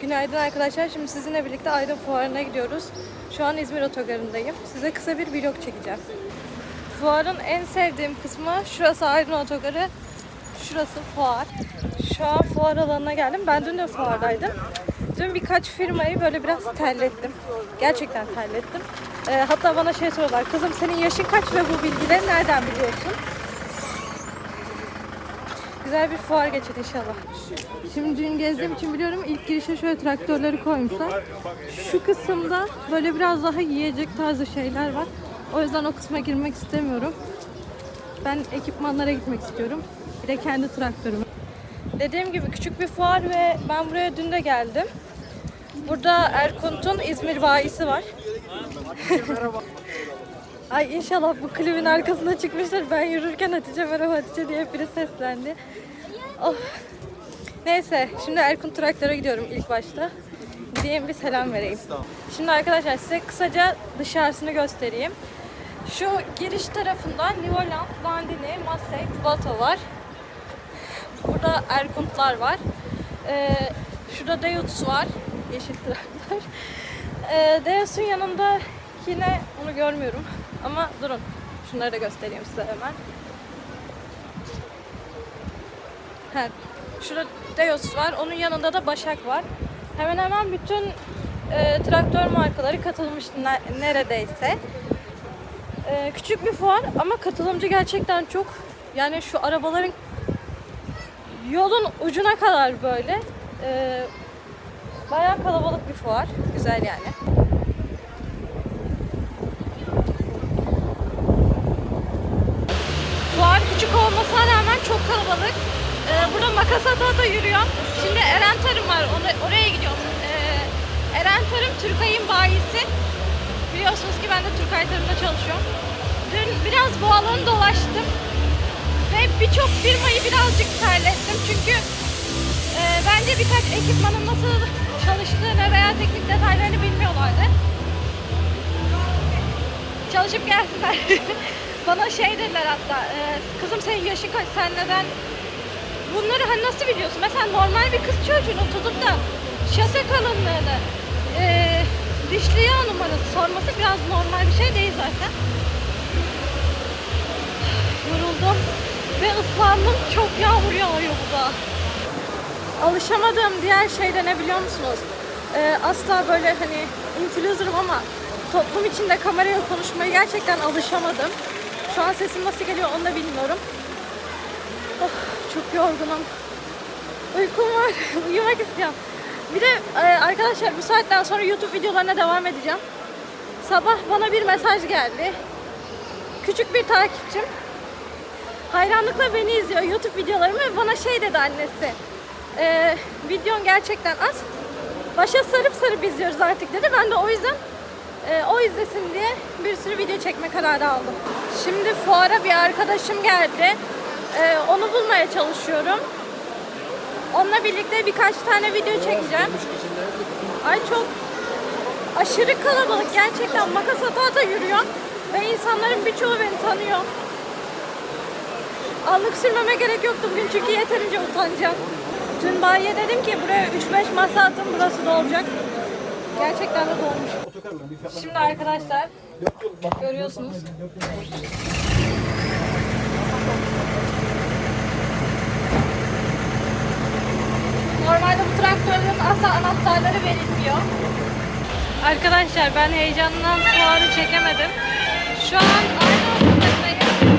Günaydın arkadaşlar. Şimdi sizinle birlikte Aydın Fuarı'na gidiyoruz. Şu an İzmir Otogarı'ndayım. Size kısa bir vlog çekeceğim. Fuarın en sevdiğim kısmı şurası Aydın Otogarı. Şurası fuar. Şu an fuar alanına geldim. Ben dün de fuardaydım. Dün birkaç firmayı böyle biraz terlettim. Gerçekten terlettim. Ee, hatta bana şey soruyorlar. Kızım senin yaşın kaç ve bu bilgileri nereden biliyorsun? Güzel bir fuar geçir inşallah. Şimdi dün gezdiğim için biliyorum ilk girişe şöyle traktörleri koymuşlar. Şu kısımda böyle biraz daha yiyecek tarzı şeyler var. O yüzden o kısma girmek istemiyorum. Ben ekipmanlara gitmek istiyorum. Bir de kendi traktörüme. Dediğim gibi küçük bir fuar ve ben buraya dün de geldim. Burada Erkunt'un İzmir bayisi var. Ay inşallah bu klibin arkasına çıkmışlar. Ben yürürken Hatice merhaba Hatice diye biri seslendi. Oh. Neyse şimdi Erkun Traktör'e gidiyorum ilk başta. Gideyim bir selam vereyim. Şimdi arkadaşlar size kısaca dışarısını göstereyim. Şu giriş tarafında Nivoland, Landini, Massey, Plato var. Burada Erkuntlar var. Ee, şurada Deus var. Yeşil traktör. Ee, Deus'un yanında yine onu görmüyorum. Ama durun. Şunları da göstereyim size hemen. He, şurada Deus var. Onun yanında da Başak var. Hemen hemen bütün e, traktör markaları katılmış ne- neredeyse. E, küçük bir fuar ama katılımcı gerçekten çok. Yani şu arabaların yolun ucuna kadar böyle. E, bayağı kalabalık bir fuar. Güzel yani. Fuar küçük olmasına rağmen çok kalabalık. Ee, burada makas ata ata yürüyor. Şimdi Eren Tarım var. Ona- oraya gidiyorum. Ee, Eren Tarım Türkay'ın bayisi. Biliyorsunuz ki ben de Türkay Tarım'da çalışıyorum. Dün biraz bu alanı dolaştım. Ve birçok firmayı birazcık terlettim. Çünkü e, bence birkaç ekipmanın nasıl çalıştığını veya teknik detaylarını bilmiyorlardı çalışıp gelsinler. Bana şey dediler hatta, e, kızım senin yaşın kaç, sen neden bunları hani nasıl biliyorsun? Mesela normal bir kız çocuğunun tutup da şase kalınlığını, e, dişli yağ numarası sorması biraz normal bir şey değil zaten. Yoruldum ve ıslandım. Çok yağmur yağıyor burada. Alışamadığım diğer şey de ne biliyor musunuz? Ee, asla böyle hani influencer'ım ama toplum içinde kameraya konuşmaya gerçekten alışamadım. Şu an sesim nasıl geliyor onu da bilmiyorum. Oh, çok yorgunum. Uykum var. Uyumak istiyorum. Bir de e, arkadaşlar bu saatten sonra YouTube videolarına devam edeceğim. Sabah bana bir mesaj geldi. Küçük bir takipçim. Hayranlıkla beni izliyor YouTube videolarımı ve bana şey dedi annesi. E, videon gerçekten az. Başa sarıp sarıp izliyoruz artık dedi. Ben de o yüzden e, o izlesin diye bir sürü video çekme kararı aldım. Şimdi fuara bir arkadaşım geldi. E, onu bulmaya çalışıyorum. Onunla birlikte birkaç tane video çekeceğim. Ay çok aşırı kalabalık. Gerçekten makas ata ata yürüyor. Ve insanların birçoğu beni tanıyor. Allık sürmeme gerek yoktu bugün çünkü yeterince utanacağım. Dün bayiye dedim ki buraya 3-5 masa atın burası dolacak. Gerçekten de dolmuş. Şimdi arkadaşlar görüyorsunuz. Normalde bu asla anahtarları verilmiyor. Arkadaşlar ben heyecandan fuarı çekemedim. Şu an aynı.